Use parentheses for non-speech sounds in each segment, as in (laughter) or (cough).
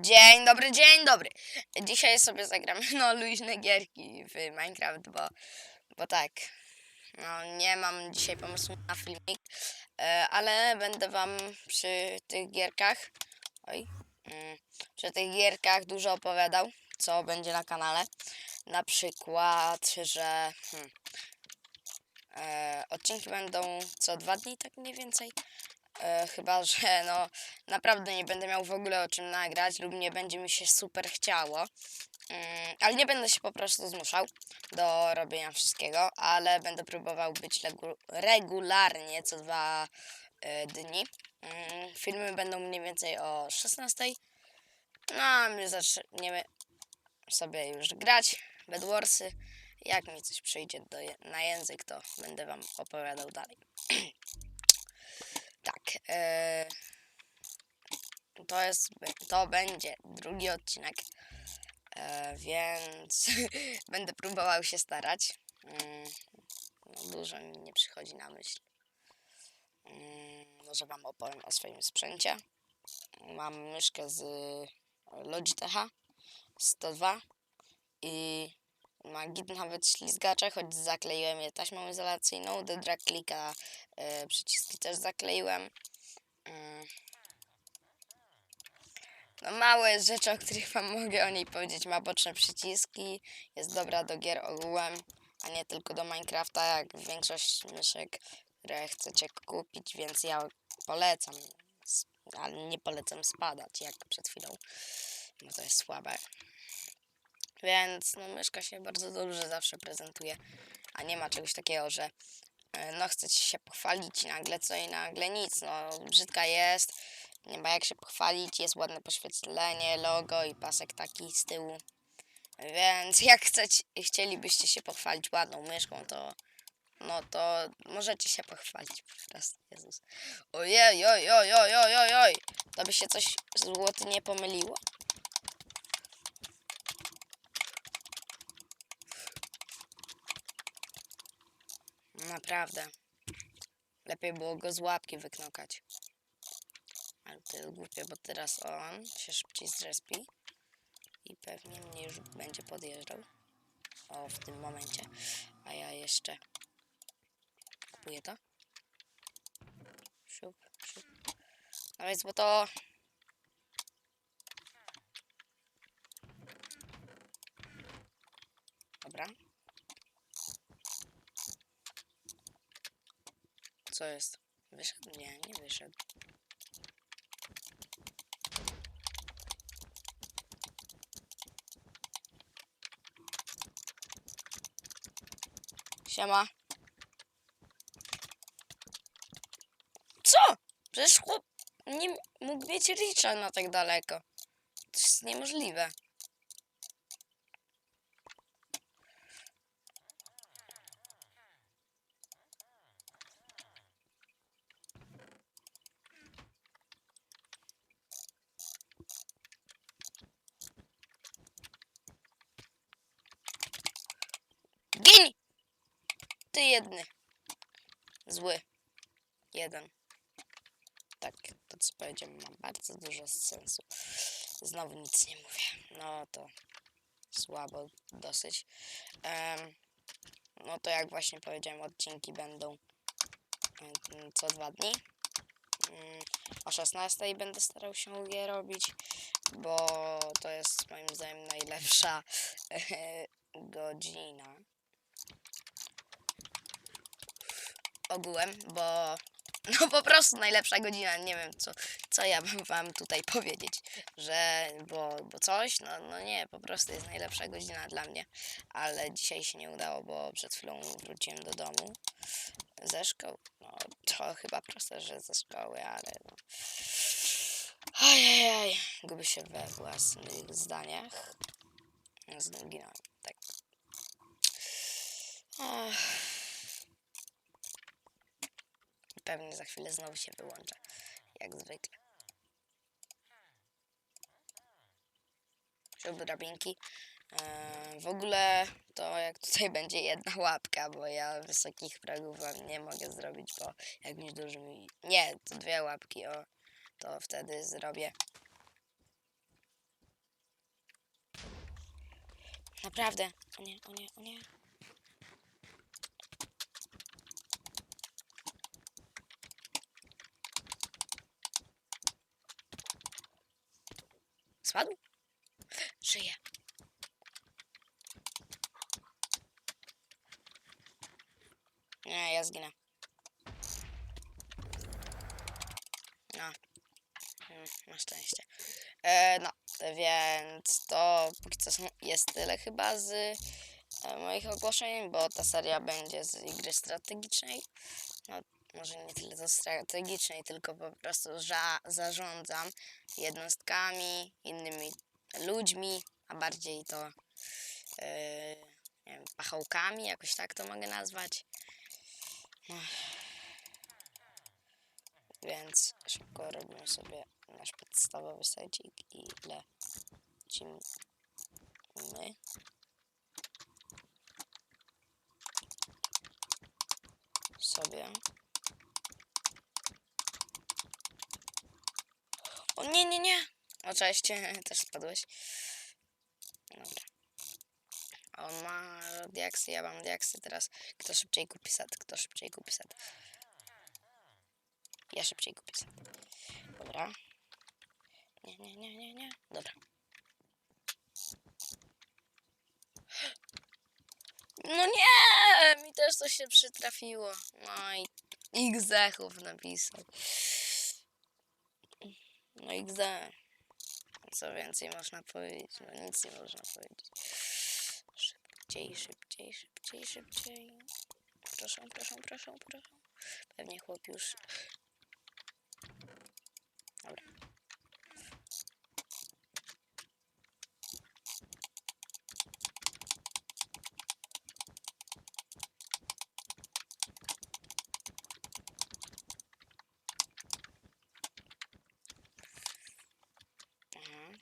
Dzień dobry, dzień dobry. Dzisiaj sobie zagramy (laughs) no luźne gierki w Minecraft, bo, bo tak. No nie mam dzisiaj pomysłu na filmik, e, ale będę wam przy tych gierkach, oj, mm, przy tych gierkach dużo opowiadał, co będzie na kanale. Na przykład, że hmm, e, odcinki będą co dwa dni, tak mniej więcej. E, chyba, że no naprawdę nie będę miał w ogóle o czym nagrać lub nie będzie mi się super chciało. Mm, ale nie będę się po prostu zmuszał do robienia wszystkiego, ale będę próbował być regularnie co dwa e, dni. Mm, filmy będą mniej więcej o 16. No a my zaczniemy sobie już grać Bedwarsy. Jak mi coś przyjdzie do, na język, to będę wam opowiadał dalej. (clears throat) Tak. e, to jest. To będzie drugi odcinek. E, więc (laughs) będę próbował się starać. Mm, no, dużo mi nie przychodzi na myśl. Mm, może Wam opowiem o swoim sprzęcie. Mam myszkę z Logitecha 102 i magit nawet ślizgacze, choć zakleiłem je taśmą izolacyjną. Do drag clicka e, przyciski też zakleiłem. Mm. No małe rzeczy, o których wam mogę o niej powiedzieć. Ma boczne przyciski, jest dobra do gier ogółem, a nie tylko do Minecrafta, jak większość myszek, które chcecie kupić, więc ja polecam, ale nie polecam spadać, jak przed chwilą, bo to jest słabe. Więc no myszka się bardzo dobrze zawsze prezentuje, a nie ma czegoś takiego, że e, no chcecie się pochwalić nagle co i nagle nic, no brzydka jest, nie ma jak się pochwalić, jest ładne poświetlenie, logo i pasek taki z tyłu. Więc (laughs) jak chcecie, chcielibyście się pochwalić ładną myszką, to no to możecie się pochwalić po Jezus. Ojej, oj, oj, oj, oj, oj, oj. To by się coś złoty nie pomyliło? Naprawdę. Lepiej było go z łapki wyknokać. Ale to jest głupie, bo teraz on się szybciej zrespi i pewnie mnie już będzie podjeżdżał. O, w tym momencie. A ja jeszcze kupuję to. Siup, siup. No więc, bo to... Dobra. Co jest? Wyszedł? Nie, nie wyszedł. Siema. Co? Przecież chłop nie mógł mieć Richa na tak daleko. To jest niemożliwe. Ty jedny. Zły. Jeden. Tak, to co powiedziałem ma bardzo dużo sensu. Znowu nic nie mówię. No to słabo dosyć. Em, no to jak właśnie powiedziałem, odcinki będą em, co dwa dni. Mm, O 16 będę starał się je robić, bo to jest moim zdaniem najlepsza (laughs) godzina. Ogółem, bo (laughs) no po prostu najlepsza godzina, nie wiem co, co ja mam wam tutaj (laughs) powiedzieć, że bo, bo coś, no, no nie, po prostu jest najlepsza godzina dla mnie, ale dzisiaj się nie udało, bo przed chwilą wróciłem do domu ze szkoły, no to chyba proste, że ze szkoły, ale no Ajajaj, gubię się we własnych zdaniach. Zginąłem, tak. Ach. pewnie za chwilę znowu się wyłącza. Jak zwykle. Żeby drabinki. Eee, w ogóle to jak tutaj (laughs) będzie jedna łapka, bo ja wysokich progów wam nie mogę zrobić, bo jakimś dużym... Nie, to dwie łapki, o. To wtedy zrobię. Naprawdę. O nie, o nie, o nie. Spadł? Żyje. Nie, ja zginę. No. Mm, Na szczęście. E, no, więc to póki co jest tyle chyba z e, moich ogłoszeń, bo ta seria będzie z gry strategicznej. No, może nie tyle to strategicznej, tylko po prostu ża- zarządzam jednostkami, innymi ludźmi, a bardziej to e, nie wiem, pachołkami, jakoś tak to mogę nazwać. Więc szybko robimy sobie nasz podstawowy secik i lecimy my. Sobie. O nie, nie, nie! O cześć, (laughs) też spadłeś. Dobra. On ma diaksy, ja mam diaksy teraz. Kto szybciej kupi set? Kto szybciej kupi set? Ja szybciej kupię set. Dobra. Nie, nie, nie, nie, nie. Dobra. (gasps) No nie! Mi też to się przytrafiło. No i XD-chów napisał. No XD. Co więcej można powiedzieć? No nic nie można powiedzieć. Szybciej, szybciej, szybciej, szybciej. Proszę, proszę, proszę, proszę. Pewnie chłop już... Dobra. Mhm.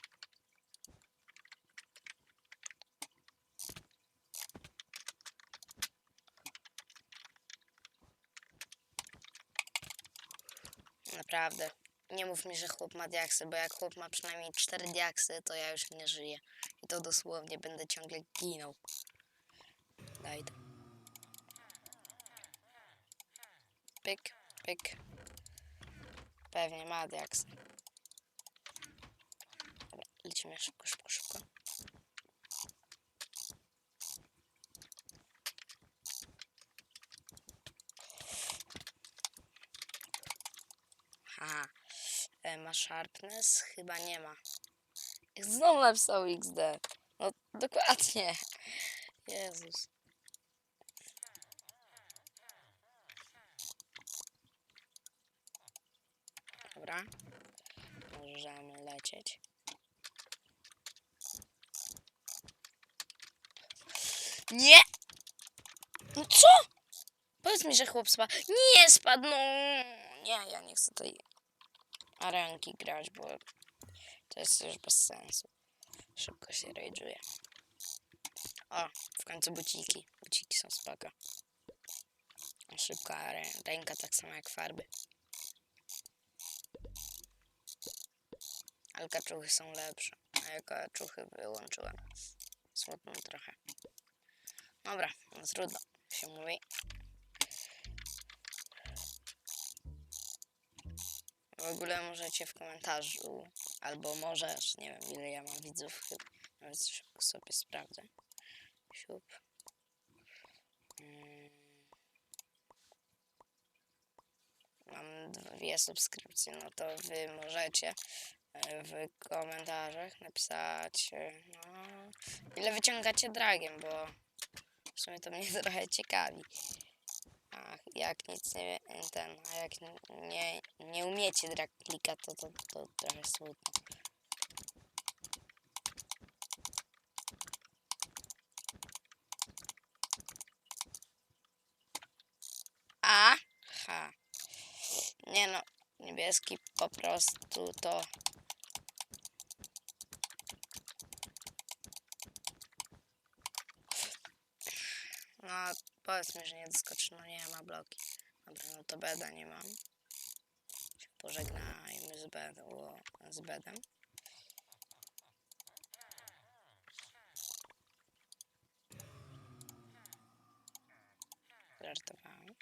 Naprawdę. Nie mów mi, że chłop ma diaksy, bo jak chłop ma przynajmniej 4 diaksy, to ja już nie żyję. I to dosłownie będę ciągle ginął. Daj to. Pyk, pyk. Pewnie ma diaksy. Lecimy szybko, szybko, szybko. Haha. Ma sharpness? Chyba nie ma. (laughs) Znowu napisał XD. No dokładnie. Jezus. Dobra. Możemy lecieć. Nie! No co? Powiedz mi, że chłop spadł. Nie spadł, no. Nie, ja nie chcę tej arenki grać, bo to jest już bez sensu. Szybko się rage'uje. O, w końcu buciki. Buciki są spoko. Szybka are- ręka, tak samo jak farby. Ale kaczuchy są lepsze. A ja kaczuchy wyłączyłem. Smutno trochę. Dobra, no trudno się mówi. W ogóle możecie w komentarzu, albo możesz, nie wiem ile ja mam widzów, chyba, nawet sobie sprawdzę. Siup. Mm. Mam dwie subskrypcje, no to wy możecie e, w komentarzach napisać, e, no, ile wyciągacie dragiem, bo w sumie to mnie (laughs) trochę ciekawi. A jak nic nie ten, a jak nie, nie umiecie drag klika, to, to, to trochę smutno. Aha. Nie no, niebieski po prostu to No, Powiedzmy, że nie doskoczy. No nie ma bloki. Dobra, no to beda nie mam. Pożegnajmy z, bed, z bedem. Żartowałem.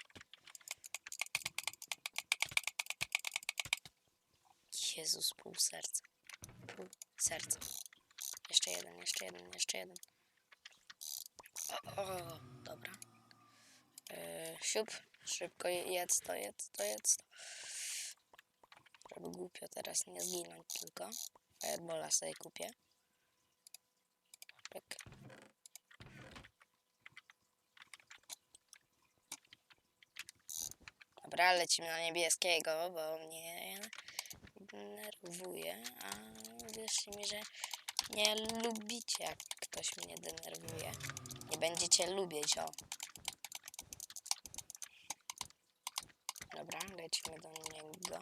Jezus, pół serca. Pół serca. Jeszcze jeden, jeszcze jeden, jeszcze jeden. O, o, o dobra. Siup, szybko je- jedz to, jedz to, jedz to. Żeby głupio teraz nie zginąć tylko. Firebola sobie kupię. Pyk. Dobra, lecimy na niebieskiego, bo mnie denerwuje, a wierzcie mi, że nie lubicie, jak ktoś mnie denerwuje. Nie będziecie lubić, o. Dobra, lecimy do niego.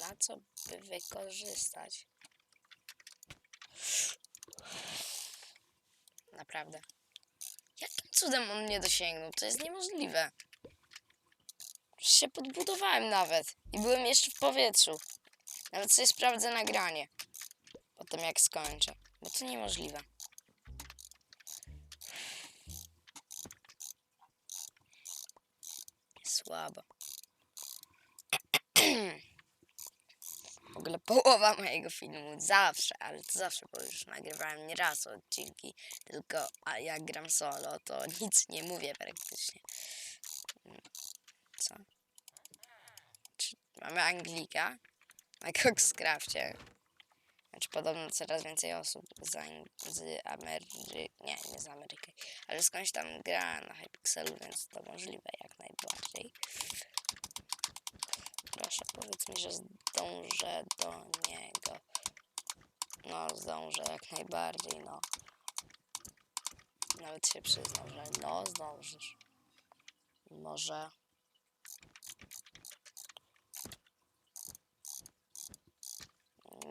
Na co by wykorzystać? Naprawdę. Jakim cudem on mnie dosięgnął? To jest niemożliwe. Już się podbudowałem nawet i byłem jeszcze w powietrzu. Nawet sobie sprawdzę nagranie. Potem jak skończę. Bo to niemożliwe. Słabo. (clears throat) W ogóle połowa mojego filmu zawsze, ale to zawsze, bo już nagrywałem nieraz odcinki, tylko a jak gram solo, to (laughs) nic nie mówię praktycznie. Co? Czy mamy Anglika na Coxcrafcie. Znaczy podobno coraz więcej osób z, z Ameryki, nie, nie z Ameryki, ale skądś tam gra na Hypixelu, więc to możliwe jak Proszę, powiedz mi, że zdążę do niego. No, zdążę jak najbardziej, no. Nawet się przyznał, że no, zdążysz. Może...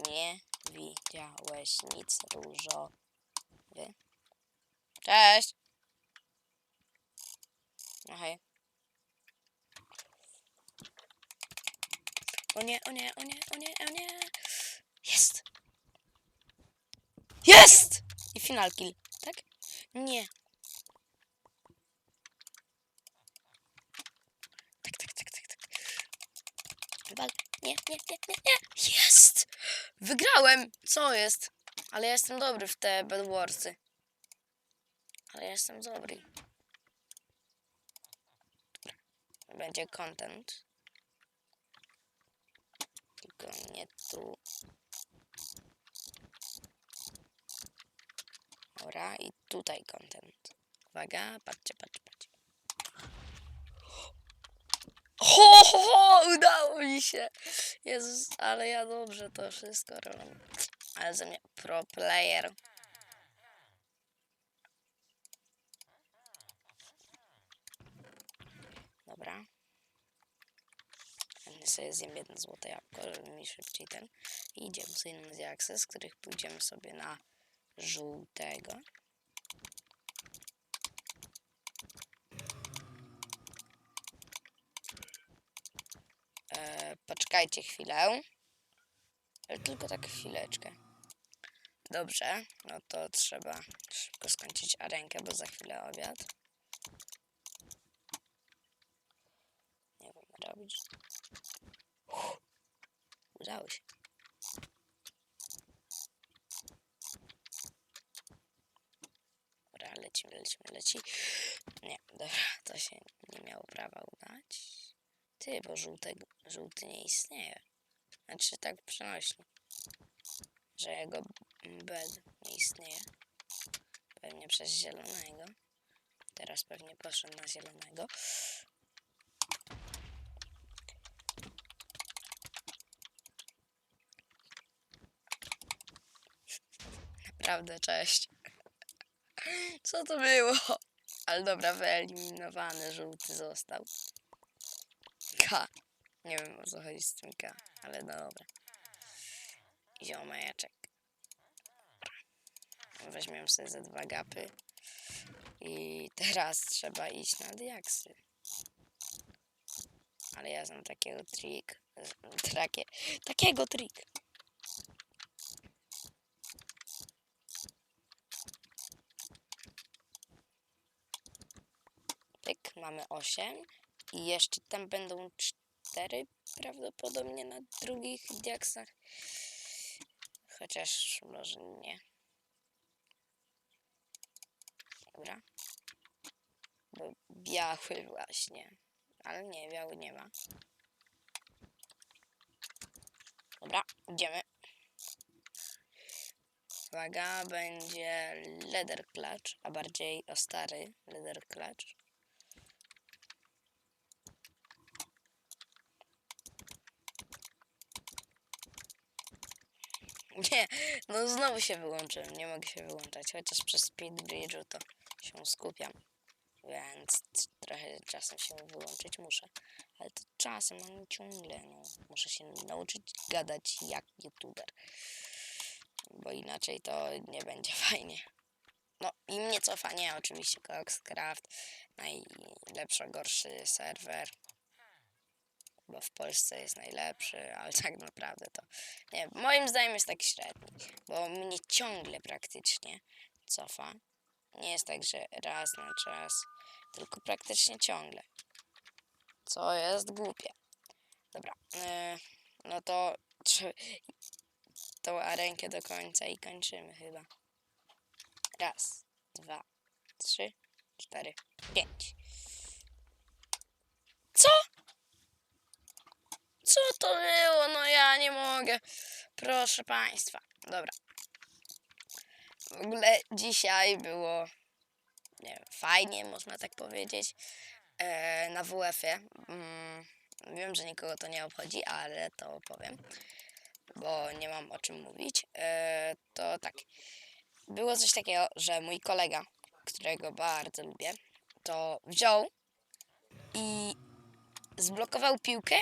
Nie widziałeś nic różowy. Cześć! No hej. O nie, o nie, o nie, o nie, o nie. Jest! Jest! I final kill, tak? Nie. Tak, tak, tak, tak, tak. Nie, nie, nie, nie, nie. Jest! Wygrałem! Co jest? Ale ja jestem dobry w te Bed Warsy. Ale ja jestem dobry. Będzie content. Tylko nie tu. I tutaj content. Uwaga, patrzcie, patrzcie, patrzcie. Ho, ho, ho, udało mi się. Jezus, ale ja dobrze to wszystko robię. Ale ze mnie pro player. Dobra. Ja sobie zjem jedno złote jabłko, żeby mi szybciej ten. I idziemy sobie na zjaksy, z których pójdziemy sobie na żółtego. E, poczekajcie chwilę. Ale tylko tak chwileczkę. Dobrze, no to trzeba szybko skończyć arenkę, bo za chwilę obiad. Nie wiem, robić. Udało się. Dobra, lecimy, lecimy, leci. Nie, dobra, to się nie miało prawa udać. Ty, bo żółtego, żółty nie istnieje. Znaczy tak przenośnie. Że jego bed nie istnieje. Pewnie przez zielonego. Teraz pewnie poszedł na zielonego. Naprawdę, cześć. Co to było? Ale dobra, wyeliminowany żółty został. K. Nie wiem o co chodzi z tym K, ale dobra. Ziomeczek. Weźmiemy sobie ze dwa gapy. I teraz trzeba iść na diaksy. Ale ja znam takiego trik. Takie, takiego trik. Mamy 8 i jeszcze tam będą 4 prawdopodobnie na drugich diaksach. Chociaż może nie. Dobra. Bo biały właśnie. Ale nie, biały nie ma. Dobra, idziemy. Uwaga, będzie leather clutch, a bardziej o stary leather clutch. (laughs) Nie, no znowu się wyłączyłem, nie mogę się wyłączać, chociaż przez speed bridge'u to się skupiam. Więc trochę czasem się wyłączyć muszę. Ale to czasem, a nie ciągle, no. Muszę się nauczyć gadać jak youtuber. Bo inaczej to nie będzie (laughs) fajnie. No i mnie cofa, nie, oczywiście Coxcraft, najlepszy, gorszy serwer. Bo w Polsce jest najlepszy, ale (laughs) tak naprawdę to nie, moim zdaniem jest taki średni, bo mnie ciągle praktycznie cofa. Nie jest tak, że raz na czas, tylko praktycznie ciągle. Co jest głupie. Dobra, yy, no to trze- tą arenkę do końca i kończymy chyba. Raz, dwa, trzy, cztery, pięć. Co? Co to było? No ja nie mogę. Proszę Państwa. Dobra. W ogóle dzisiaj było nie fajnie, można tak powiedzieć, e, na WF-ie. Mm, wiem, że nikogo to nie obchodzi, ale to powiem, bo nie mam o czym mówić. E, to tak, było coś takiego, że mój kolega, którego bardzo lubię, to wziął i zblokował piłkę,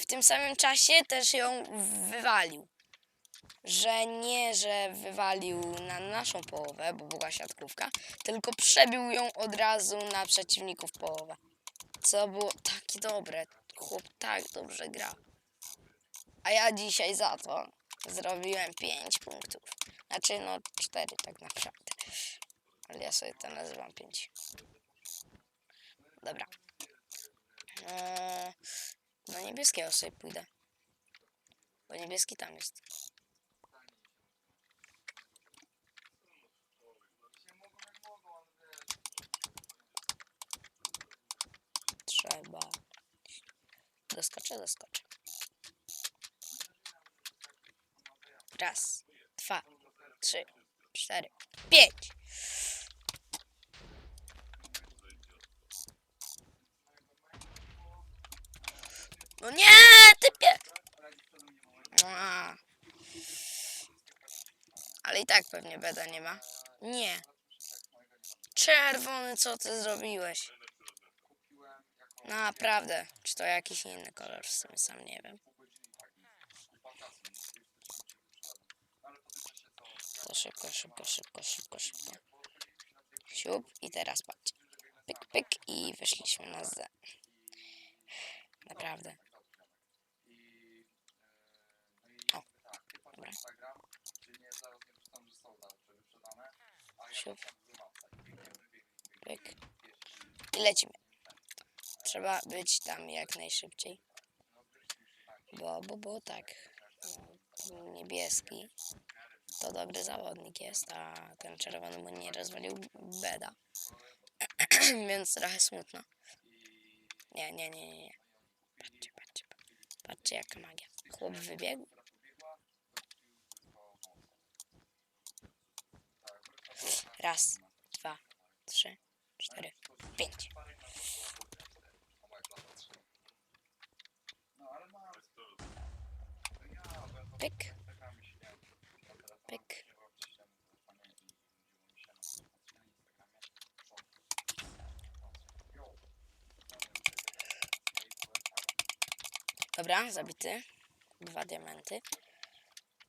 w tym samym czasie też ją wywalił. Że nie, że wywalił na naszą połowę, bo była siatkówka, tylko przebił ją od razu na przeciwników połowę. Co było takie dobre. Chłop tak dobrze grał. A ja dzisiaj za to zrobiłem 5 punktów. Znaczy, no 4 tak naprawdę. Ale ja sobie to nazywam 5. Dobra. Eee, do niebieskiego sobie pójdę. Bo niebieski tam jest. Trzeba. Doskoczę, doskoczę. Raz, dwa, trzy, cztery, pięć. No nie, typie! Ale i tak pewnie beda nie ma. Nie. Czerwony, co ty zrobiłeś? Naprawdę. Czy to jakiś inny kolor? W sumie sam nie wiem. To szybko, szybko, szybko, szybko, szybko. Siup i teraz patrz. Pyk, pyk i wyszliśmy na Z. Naprawdę. O, dobra. Siup. Pyk. I lecimy. Trzeba być tam jak najszybciej. Bo, bo, bo tak. Niebieski to dobry zawodnik jest, a ten czerwony mu nie rozwalił beda. (clears throat) Więc trochę smutno. Nie, nie, nie. nie. Patrzcie, patrzcie. Patrzcie jaka magia. Chłop wybiegł. Raz, dwa, trzy, cztery, pięć. Pyk. Pyk. Dobra, zabity. Dwa diamenty.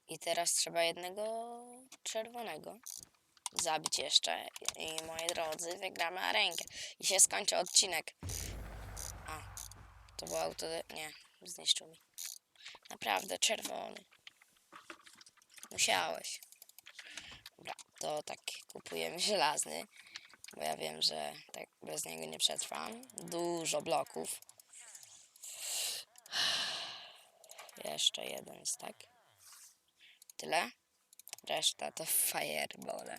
I teraz trzeba jednego czerwonego zabić jeszcze. I moi drodzy, wygramy arenkę. I się skończy odcinek. A, to było auto... Nie, zniszczył mi. Naprawdę, czerwony. Musiałeś. Dobra, to tak kupujemy żelazny. Bo ja wiem, że tak bez niego nie przetrwam. Dużo bloków. Jeszcze jeden tak? Tyle? Reszta to fireball.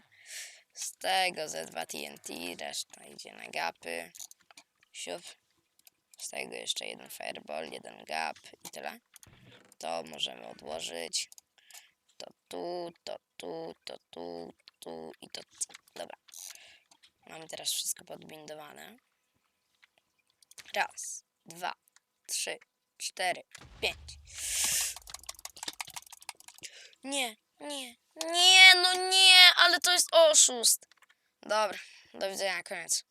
Z tego ze 2 TNT, reszta idzie na gapy. Siup. Z tego jeszcze jeden fireball, jeden gap i tyle. To możemy odłożyć. To tu, to tu, to tu, tu i to tu. Dobra. Mamy teraz wszystko podbindowane. Raz, dwa, trzy, cztery, pięć. Nie, nie, nie, no nie, ale to jest oszust. Dobra, do widzenia, koniec.